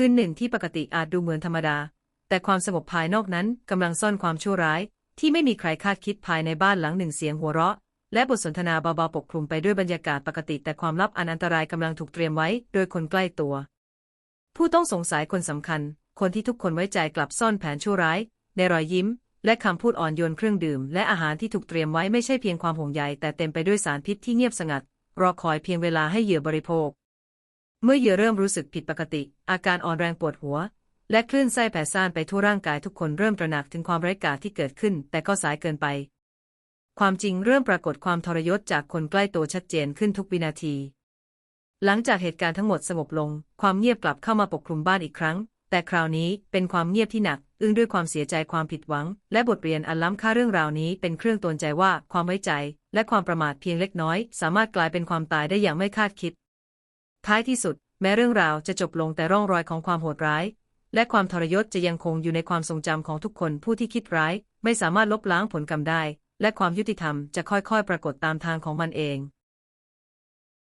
คืนหนึ่งที่ปกติอาจดูเหมือนธรรมดา แต่ความสงบภายนอกนั้นกำลังซ่อนความชั่วร้าย ที่ไม่มีใครคาดคิดภายในบ้านหลังหนึ่งเสียงหัวเราะ และบทสนทนาเบาๆปกคลุมไปด้วยบรรยากาศปกติ แต่ความลับอันอันตรายกำลังถูกเตรียมไว้โดยคนใกล้ตัว ผู้ต้องสงสัยคนสำคัญ คนที่ทุกคนไว้ใจกลับซ่อนแผนชั่วร้าย ในรอยยิ้ม และคำพูดอ่อนโยนเครื่องดื่ม และอาหารที่ถูกเตรียมไว้ไม่ใช่เพียงความห่วงใยแต่เต็มไปด้วยสารพิษที่เงียบสงัด รอคอยเพียงเวลาให้เหยื่อบริโภค เมื่อเหยื่อเริ่มรู้สึกผิดปกติ อาการอ่อนแรงปวดหัว และคลื่นไส้แผ่ซ่านไปทั่วร่างกายทุกคนเริ่มตระหนักถึงความไร้กาจที่เกิดขึ้น แต่ก็สายเกินไป ความจริงเริ่มปรากฏความทรยศจากคนใกล้ตัวชัดเจนขึ้นทุกวินาที หลังจากเหตุการณ์ทั้งหมดสงบลง ความเงียบกลับเข้ามาปกคลุมบ้านอีกครั้ง แต่คราวนี้เป็นความเงียบที่หนัก อึ้งด้วยความเสียใจความผิดหวัง และบทเรียนอันล้ำค่าเรื่องราวนี้ เป็นเครื่องตนใจว่าความไว้ใจ และความประมาทเพียงเล็กน้อย สามารถกลายเป็นความตายได้อย่างไม่คาดคิด ท้ายที่สุด แม้เรื่องราวจะจบลงแต่ร่องรอยของความโหดร้าย และความทรยศจะยังคงอยู่ในความทรงจำของทุกคนผู้ที่คิดร้าย ไม่สามารถลบล้างผลกรรมได้ และความยุติธรรมจะค่อยๆ ปรากฏตามทางของมันเอง